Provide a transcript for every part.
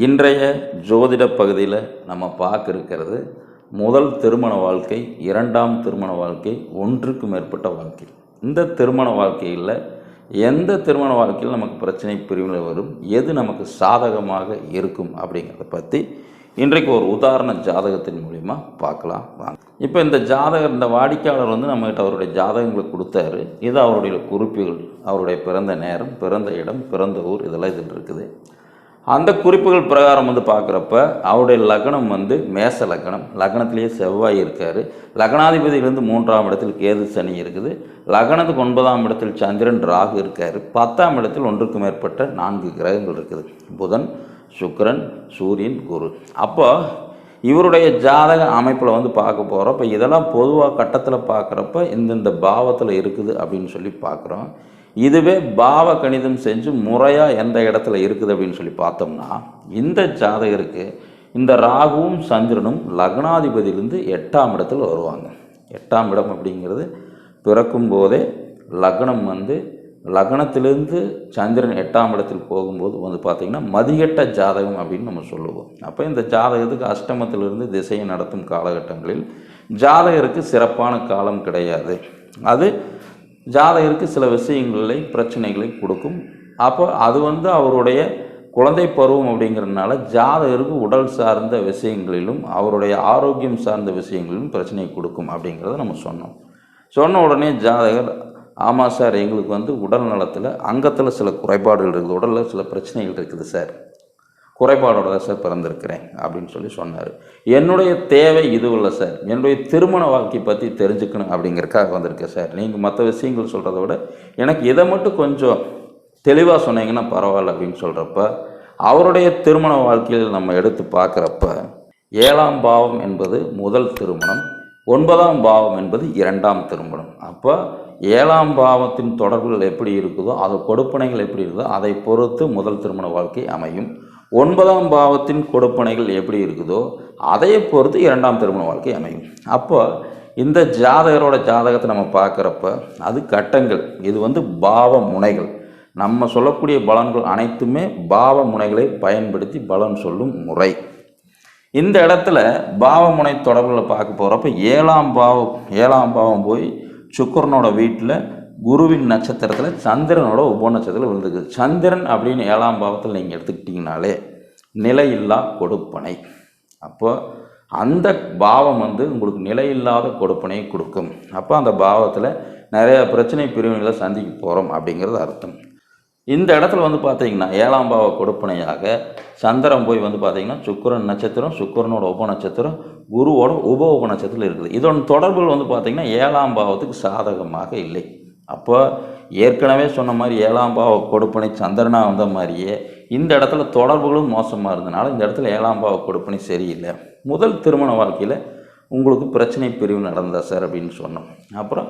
இன்றைய ஜோதிட பகுதியில் நம்ம பார்க்க இருக்கிறது முதல் திருமண வாழ்க்கை இரண்டாம் திருமண வாழ்க்கை ஒன்றுக்கு மேற்பட்ட வாழ்க்கை. இந்த திருமண வாழ்க்கையில் எந்த திருமண வாழ்க்கையில் நமக்கு பிரச்சனை பிரிவில் வரும்? எது நமக்கு சாதகமாக இருக்கும் அப்படிங்கிறத பற்றி இன்றைக்கு ஒரு உதாரண ஜாதகத்தின் மூலிமா பார்க்கலாம். வாங்க. இப்போ இந்த ஜாதகர் இந்த வாடிக்கையாளர் வந்து நம்மகிட்ட அவருடைய ஜாதகங்களை கொடுத்தாரு. இது அவருடைய குறிப்புகள் அவருடைய பிறந்த நேரம் பிறந்த இடம் பிறந்த ஊர் இதெல்லாம் இதில் இருக்குது. அந்த குறிப்புகள் பிரகாரம் வந்து பார்க்குறப்ப அவருடைய லக்னம் வந்து மேச லக்னம். லக்னத்திலேயே செவ்வாய் இருக்கார். லக்னாதிபதியிலிருந்து மூன்றாம் இடத்தில் கேது சனி இருக்குது. லக்னத்துக்கு ஒன்பதாம் இடத்தில் சந்திரன் ராகு இருக்கார். பத்தாம் இடத்தில் ஒன்றுக்கு மேற்பட்ட நான்கு கிரகங்கள் இருக்குது. புதன் சுக்ரன் சூரியன் குரு. அப்போ இவருடைய ஜாதக அமைப்பில் வந்து பார்க்க போகிறோம் இப்போ இதெல்லாம் பொதுவாக கட்டத்தில் பார்க்குறப்ப இந்தந்த பாவத்தில் இருக்குது அப்படின்னு சொல்லி பார்க்குறோம். இதுவே பாவ கணிதம் செஞ்சு முறையாக எந்த இடத்துல இருக்குது அப்படின்னு சொல்லி பார்த்தோம்னா இந்த ஜாதகருக்கு இந்த ராகுவும் சந்திரனும் லக்னாதிபதியிலிருந்து எட்டாம் இடத்துல வருவாங்க. எட்டாம் இடம் அப்படிங்கிறது பிறக்கும் போதே லக்னம் வந்து லக்னத்திலிருந்து சந்திரன் எட்டாம் இடத்தில் போகும்போது வந்து பார்த்திங்கன்னா மதிகட்ட ஜாதகம் அப்படின்னு நம்ம சொல்லுவோம். அப்போ இந்த ஜாதகத்துக்கு அஷ்டமத்திலிருந்து திசையை நடத்தும் காலகட்டங்களில் ஜாதகருக்கு சிறப்பான காலம் கிடையாது. அது ஜாதகருக்கு சில விஷயங்களை பிரச்சனைகளை கொடுக்கும். அப்போ அது வந்து அவருடைய குழந்தை பருவம் அப்படிங்கிறதுனால ஜாதகருக்கு உடல் சார்ந்த விஷயங்களிலும் அவருடைய ஆரோக்கியம் சார்ந்த விஷயங்களிலும் பிரச்சனை கொடுக்கும் அப்படிங்கிறத நம்ம சொன்னோம். சொன்ன உடனே ஜாதகர் ஆமாம் சார் எங்களுக்கு வந்து உடல் நலத்தில் அங்கத்தில் சில குறைபாடுகள் இருக்குது உடலில் சில பிரச்சனைகள் இருக்குது சார். குறைபாடோட தான் சார் பிறந்திருக்கிறேன் அப்படின்னு சொல்லி சொன்னார். என்னுடைய தேவை இதுவும் இல்லை சார். என்னுடைய திருமண வாழ்க்கை பற்றி தெரிஞ்சுக்கணும் அப்படிங்கிறக்காக வந்திருக்கேன் சார். நீங்கள் மற்ற விஷயங்கள் சொல்கிறத விட எனக்கு இதை மட்டும் கொஞ்சம் தெளிவாக சொன்னீங்கன்னா பரவாயில்ல அப்படின்னு சொல்கிறப்ப அவருடைய திருமண வாழ்க்கையில் நம்ம எடுத்து பார்க்குறப்ப ஏழாம் பாவம் என்பது முதல் திருமணம் ஒன்பதாம் பாவம் என்பது இரண்டாம் திருமணம். அப்போ ஏழாம் பாவத்தின் தொடர்புகள் எப்படி இருக்குதோ அது கொடுப்பனைகள் எப்படி இருக்குதோ அதை பொறுத்து முதல் திருமண வாழ்க்கை அமையும். ஒன்பதாம் பாவத்தின் கொடுப்பனைகள் எப்படி இருக்குதோ அதை பொறுத்து இரண்டாம் திருமண வாழ்க்கை அமையும். அப்போ இந்த ஜாதகரோட ஜாதகத்தை நம்ம பார்க்குறப்ப அது கட்டங்கள். இது வந்து பாவ முனைகள். நம்ம சொல்லக்கூடிய பலன்கள் அனைத்துமே பாவ முனைகளை பயன்படுத்தி பலன் சொல்லும் முறை. இந்த இடத்துல பாவமுனை தொடர்பில் பார்க்க போகிறப்ப ஏழாம் பாவம் ஏழாம் பாவம் போய் சுக்கரனோட வீட்டில் குருவின் நட்சத்திரத்தில் சந்திரனோட உப நட்சத்திரத்தில் சந்திரன் அப்படின்னு ஏழாம் பாவத்தில் நீங்கள் எடுத்துக்கிட்டிங்கனாலே நிலையில்லா கொடுப்பனை. அப்போ அந்த பாவம் வந்து உங்களுக்கு நிலையில்லாத கொடுப்பனையை கொடுக்கும். அப்போ அந்த பாவத்தில் நிறைய பிரச்சனை பிரிவுகளை சந்திக்க போகிறோம் அப்படிங்கிறது அர்த்தம். இந்த இடத்துல வந்து பார்த்தீங்கன்னா ஏழாம் பாவ கொடுப்பனையாக சந்திரன் போய் வந்து பார்த்தீங்கன்னா சுக்கிரன் நட்சத்திரம் சுக்கரனோட உப நட்சத்திரம் குருவோட உப உப நட்சத்திரம் இருக்குது. இதோட தொடர்புகள் வந்து பார்த்திங்கன்னா ஏழாம் பாவத்துக்கு சாதகமாக இல்லை. அப்போ ஏற்கனவே சொன்ன மாதிரி ஏழாம் பாவ கொடுப்பனை சந்திரனாக வந்த மாதிரியே இந்த இடத்துல தொடர்புகளும் மோசமாக இருந்தனால இந்த இடத்துல ஏழாம் பாவ கொடுப்பனை சரியில்லை. முதல் திருமண வாழ்க்கையில் உங்களுக்கு பிரச்சனை பிரிவு நடந்ததா சார் அப்படின்னு சொன்னோம். அப்புறம்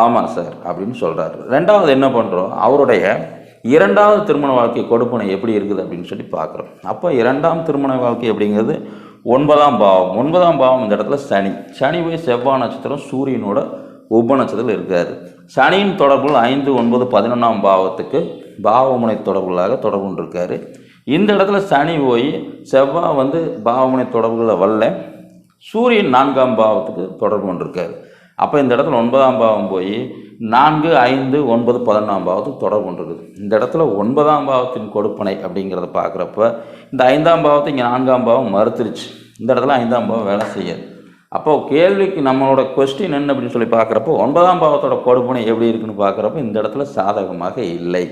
ஆமாம் சார் அப்படின்னு சொல்கிறாரு ரெண்டாவது என்ன பண்ணுறோம் அவருடைய இரண்டாவது திருமண வாழ்க்கை கொடுப்பனை எப்படி இருக்குது அப்படின்னு சொல்லி பார்க்குறோம். அப்போ இரண்டாம் திருமண வாழ்க்கை அப்படிங்கிறது ஒன்பதாம் பாவம். ஒன்பதாம் பாவம் இந்த இடத்துல சனி. சனி போய் செவ்வாய் நட்சத்திரம் சூரியனோட உப நட்சத்திரம் இருக்கார். சனியின் தொடர்புகள் ஐந்து ஒன்பது பதினொன்றாம் பாவத்துக்கு பாவமுனை தொடர்புகளாக தொடர்பு கொண்டிருக்காரு. இந்த இடத்துல சனி போய் செவ்வாய் வந்து பாவமுனை தொடர்புகளை வரல. சூரியன் நான்காம் பாவத்துக்கு தொடர்பு கொண்டிருக்காரு. அப்போ இந்த இடத்துல ஒன்பதாம் பாவம் போய் நான்கு ஐந்து ஒன்பது பதினொன்றாம் பாவத்துக்கு தொடர்பு கொண்டிருக்குது. இந்த இடத்துல ஒன்பதாம் பாவத்தின் கொடுப்பனை அப்படிங்கிறத பார்க்குறப்ப இந்த ஐந்தாம் பாவத்தை இங்கே நான்காம் பாவம் மறுத்துருச்சு. இந்த இடத்துல ஐந்தாம் பாவம் வேலை செய்யாது. அப்போ கேள்விக்கு நம்மளோட கொஸ்டின் என்ன அப்படின்னு சொல்லி பார்க்குறப்போ ஒன்பதாம் பாவத்தோட கொடுப்பனை எப்படி இருக்குன்னு பார்க்குறப்போ இந்த இடத்துல சாதகமாக இல்லை.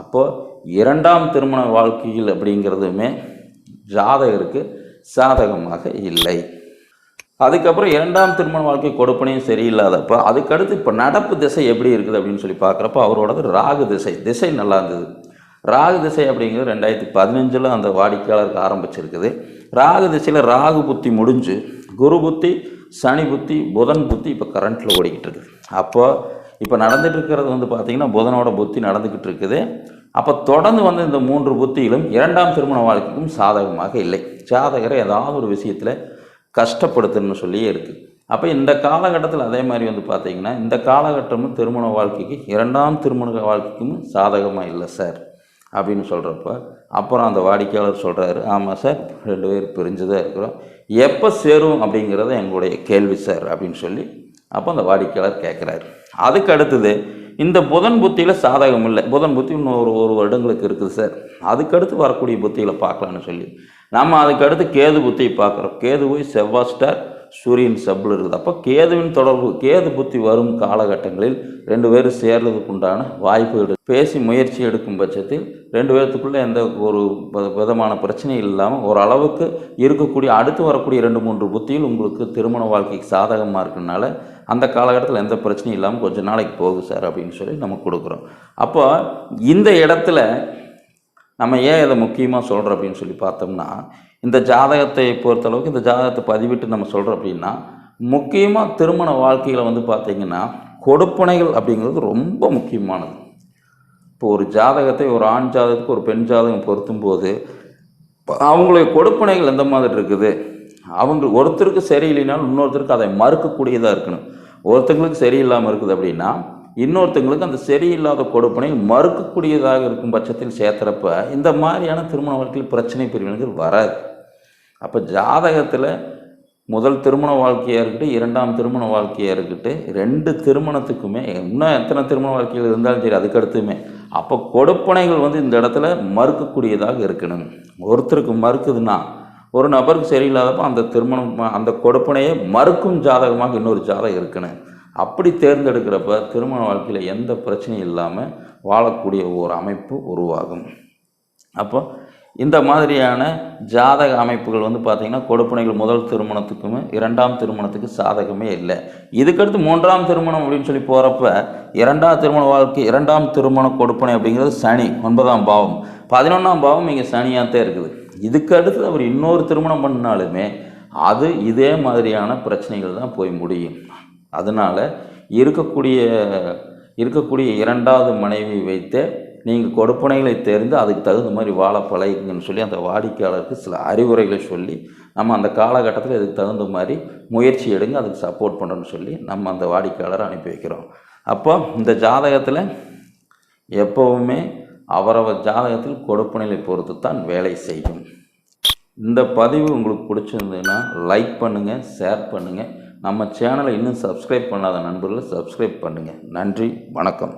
அப்போது இரண்டாம் திருமண வாழ்க்கையில் அப்படிங்கிறதுமே ஜாதகருக்கு சாதகமாக இல்லை. அதுக்கப்புறம் இரண்டாம் திருமண வாழ்க்கை கொடுப்பனையும் சரியில்லாதப்போ அதுக்கடுத்து இப்போ நடப்பு திசை எப்படி இருக்குது அப்படின்னு சொல்லி பார்க்குறப்போ அவரோடது ராகு திசை திசை நல்லா இருந்தது. ராகு திசை அப்படிங்கிறது ரெண்டாயிரத்தி பதினஞ்சில் அந்த வாடிக்கையாளருக்கு ஆரம்பிச்சிருக்குது. ராகு திசையில் ராகு புத்தி முடிஞ்சு குரு புத்தி சனி புத்தி புதன் புத்தி இப்போ கரண்ட்டில் ஓடிக்கிட்டு இருக்குது அப்போ இப்போ நடந்துட்டு இருக்கிறது வந்து பார்த்திங்கன்னா புதனோட புத்தி நடந்துக்கிட்டு இருக்குது. அப்போ தொடர்ந்து வந்து இந்த மூன்று புத்தியிலும் இரண்டாம் திருமண வாழ்க்கைக்கும் சாதகமாக இல்லை. ஜாதகரை ஏதாவது ஒரு விஷயத்தில் கஷ்டப்படுத்துன்னு சொல்லியே இருக்குது அப்போ இந்த காலகட்டத்தில் அதே மாதிரி வந்து பார்த்தீங்கன்னா இந்த காலகட்டமும் திருமண வாழ்க்கைக்கு இரண்டாம் திருமண வாழ்க்கைக்கும் சாதகமாக இல்லை சார் அப்படின்னு சொல்கிறப்ப அப்புறம் அந்த வாடிக்கையாளர் சொல்கிறாரு ஆமாம் சார் ரெண்டு பேர் பிரிஞ்சு தான் இருக்கிறோம். எப்போ சேரும் அப்படிங்கிறத எங்களுடைய கேள்வி சார் அப்படின்னு சொல்லி அப்போ அந்த வாடிக்கையாளர் கேட்குறாரு அதுக்கு அடுத்தது இந்த புதன் புத்தியில் சாதகம் இல்லை. புதன் புத்தி இன்னும் ஒரு ஒரு வருடங்களுக்கு இருக்குது சார். அதுக்கடுத்து வரக்கூடிய புத்தியில் பார்க்கலான்னு சொல்லி. நம்ம அதுக்கடுத்து கேது புத்தியை பார்க்குறோம். கேது போய் செவ்வாய் ஸ்டார் சூரியன் சப்பில் இருக்குது. அப்போ கேதுவின் தொடர்பு கேது புத்தி வரும் காலகட்டங்களில் ரெண்டு பேரும் சேர்றதுக்கு உண்டான வாய்ப்புகள் பேசி முயற்சி எடுக்கும் பட்சத்தில் ரெண்டு பேர்த்துக்குள்ளே எந்த ஒரு விதமான பிரச்சனையும் இல்லாமல் ஓரளவுக்கு இருக்கக்கூடிய அடுத்து வரக்கூடிய ரெண்டு மூன்று புத்தியில் உங்களுக்கு திருமண வாழ்க்கைக்கு சாதகமாக இருக்கனால அந்த காலகட்டத்தில் எந்த பிரச்சனையும் இல்லாமல் கொஞ்ச நாளைக்கு போகுது சார் அப்படின்னு சொல்லி நம்ம கொடுக்குறோம். அப்போ இந்த இடத்துல நம்ம ஏன் இதை முக்கியமாக சொல்கிறோம் அப்படின்னு சொல்லி பார்த்தோம்னா இந்த ஜாதகத்தை பொறுத்தளவுக்கு இந்த ஜாதகத்தை பதிவிட்டு நம்ம சொல்கிறோம் அப்படின்னா முக்கியமாக திருமண வாழ்க்கையில் வந்து பார்த்திங்கன்னா கொடுப்பனைகள் அப்படிங்கிறது ரொம்ப முக்கியமானது. இப்போ ஒரு ஜாதகத்தை ஒரு ஆண் ஜாதகத்துக்கு ஒரு பெண் ஜாதகம் பொருத்தும் போது அவங்களுடைய கொடுப்பனைகள் எந்த மாதிரி இருக்குது? அவங்க ஒருத்தருக்கு சரியில்லைனாலும் இன்னொருத்தருக்கு அதை மறுக்கக்கூடியதாக இருக்கணும். ஒருத்தங்களுக்கு சரியில்லாமல் இருக்குது அப்படின்னா இன்னொருத்தங்களுக்கு அந்த சரியில்லாத கொடுப்பனை மறுக்கக்கூடியதாக இருக்கும் பட்சத்தில் சேர்த்துறப்ப இந்த மாதிரியான திருமண வாழ்க்கையில் பிரச்சனை பிரிவினைகள் வராது. அப்போ ஜாதகத்தில் முதல் திருமண வாழ்க்கையாக இருக்கட்டும் இரண்டாம் திருமண வாழ்க்கையாக இருக்கட்டும் ரெண்டு திருமணத்துக்குமே இன்னும் எத்தனை திருமண வாழ்க்கைகள் இருந்தாலும் சரி அதுக்கடுத்துமே. அப்போ கொடுப்பனைகள் வந்து இந்த இடத்துல மறுக்கக்கூடியதாக இருக்கணும். ஒருத்தருக்கு மறுக்குதுன்னா ஒரு நபருக்கு சரியில்லாதப்போ அந்த திருமணம் அந்த கொடுப்பனையை மறுக்கும் ஜாதகமாக இன்னொரு ஜாதகம் இருக்கணும். அப்படி தேர்ந்தெடுக்கிறப்ப திருமண வாழ்க்கையில் எந்த பிரச்சனையும் இல்லாமல் வாழக்கூடிய ஒரு அமைப்பு உருவாகும். அப்போ இந்த மாதிரியான ஜாதக அமைப்புகள் வந்து பார்த்திங்கன்னா கொடுப்பனைகள் முதல் திருமணத்துக்குமே இரண்டாம் திருமணத்துக்கு சாதகமே இல்லை. இதுக்கடுத்து மூன்றாம் திருமணம் அப்படின்னு சொல்லி போகிறப்ப இரண்டாம் திருமண வாழ்க்கை இரண்டாம் திருமண கொடுப்பனை அப்படிங்கிறது சனி ஒன்பதாம் பாவம். பதினொன்றாம் பாவம் இங்கே சனியாகத்தே இருக்குது. இதுக்கு அடுத்து அவர் இன்னொரு திருமணம் பண்ணாலுமே அது இதே மாதிரியான பிரச்சனைகள் தான் போய் முடியும். அதனால் இருக்கக்கூடிய இருக்கக்கூடிய இரண்டாவது மனைவி வைத்து நீங்கள் கொடுப்பனைகளை தெரிந்து அதுக்கு தகுந்த மாதிரி வாழ பழகுங்கன்னு சொல்லி அந்த வாடிக்கையாளருக்கு சில அறிவுரைகளை சொல்லி நம்ம அந்த காலகட்டத்தில் இதுக்கு தகுந்த மாதிரி முயற்சி எடுங்க அதுக்கு சப்போர்ட் பண்ணுறோன்னு சொல்லி நம்ம அந்த வாடிக்கையாளரை அனுப்பி வைக்கிறோம். அப்போ இந்த ஜாதகத்தில் எப்போவுமே அவரவர் ஜாதகத்தில் கொடுப்பனைகளை பொறுத்து தான் வேலை செய்யும். இந்த பதிவு உங்களுக்கு பிடிச்சிருந்ததுன்னா லைக் பண்ணுங்கள் ஷேர் பண்ணுங்கள் நம்ம சேனலை இன்னும் சப்ஸ்கிரைப் பண்ணாத நண்பர்களை சப்ஸ்கிரைப் பண்ணுங்கள் நன்றி வணக்கம்.